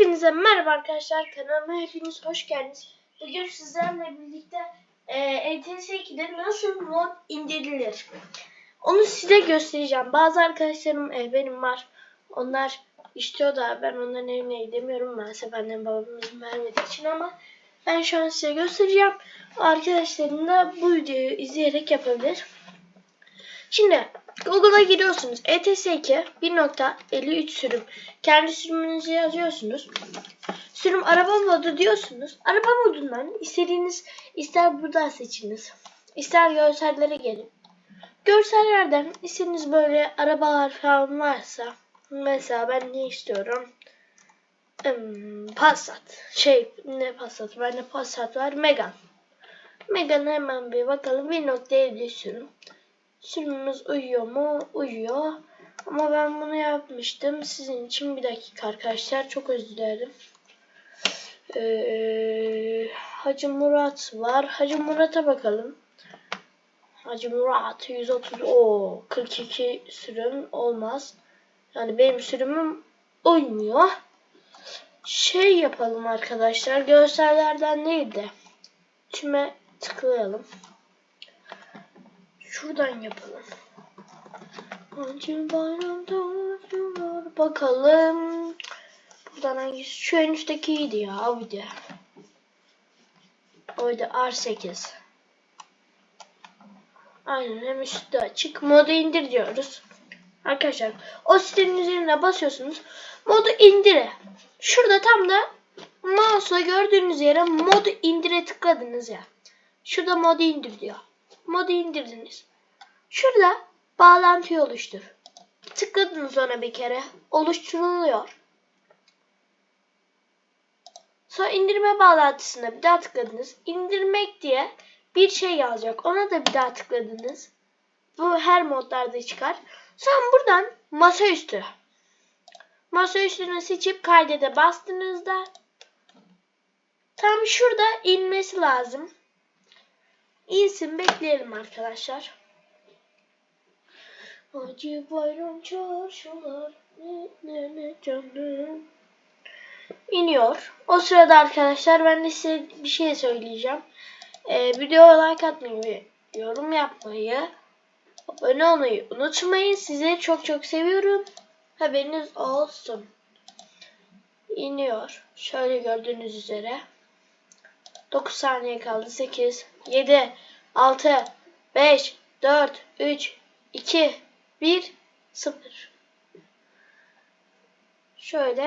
Hepinize merhaba arkadaşlar kanalıma hepiniz hoş geldiniz. Bugün sizlerle birlikte e, ETS2'de nasıl mod indirilir onu size göstereceğim. Bazı arkadaşlarım e, benim var. Onlar istiyor da ben onların evine gidemiyorum maalesef annem babam izin vermediği için ama ben şu an size göstereceğim. Arkadaşlarım da bu videoyu izleyerek yapabilir. Şimdi Google'a giriyorsunuz. E ETS2 1.53 sürüm. Kendi sürümünüzü yazıyorsunuz. Sürüm araba modu diyorsunuz. Araba modundan istediğiniz ister buradan seçiniz. ister görsellere gelin. Görsellerden istediğiniz böyle arabalar falan varsa mesela ben ne istiyorum? Hmm, Passat. Şey ne Passat? Bende Passat var. Megane. Megane'a hemen bir bakalım. 1.50 sürüm. Sürümümüz uyuyor mu? Uyuyor. Ama ben bunu yapmıştım. Sizin için bir dakika arkadaşlar. Çok özür dilerim. Ee, Hacı Murat var. Hacı Murat'a bakalım. Hacı Murat 130 o 42 sürüm olmaz. Yani benim sürümüm uymuyor. Şey yapalım arkadaşlar. Görsellerden değil de tüme tıklayalım. Şuradan yapalım. Hacı bayramda. Bakalım. Buradan hangisi? Şu en üsttekiydi ya. O bir de. Oydu R8. Aynen hem üstte açık. Modu indir diyoruz. Arkadaşlar o sitenin üzerine basıyorsunuz. Modu indire. Şurada tam da mouse'la gördüğünüz yere modu indire tıkladınız ya. Şurada modu indir diyor. Modu indirdiniz. Şurada bağlantıyı oluştur. Tıkladınız ona bir kere. Oluşturuluyor. Sonra indirme bağlantısına bir daha tıkladınız. İndirmek diye bir şey yazacak. Ona da bir daha tıkladınız. Bu her modlarda çıkar. Sonra buradan masaüstü. Masaüstünü seçip kaydede bastığınızda tam şurada inmesi lazım. İnsin bekleyelim arkadaşlar. Acı bayram çarşılar ne ne canım. İniyor. O sırada arkadaşlar ben de size bir şey söyleyeceğim. Ee, videoya like atmayı yorum yapmayı, abone olmayı unutmayın. Sizleri çok çok seviyorum. Haberiniz olsun. İniyor. Şöyle gördüğünüz üzere. 9 saniye kaldı. 8, 7, 6, 5, 4, 3, 2, 1, 0. Şöyle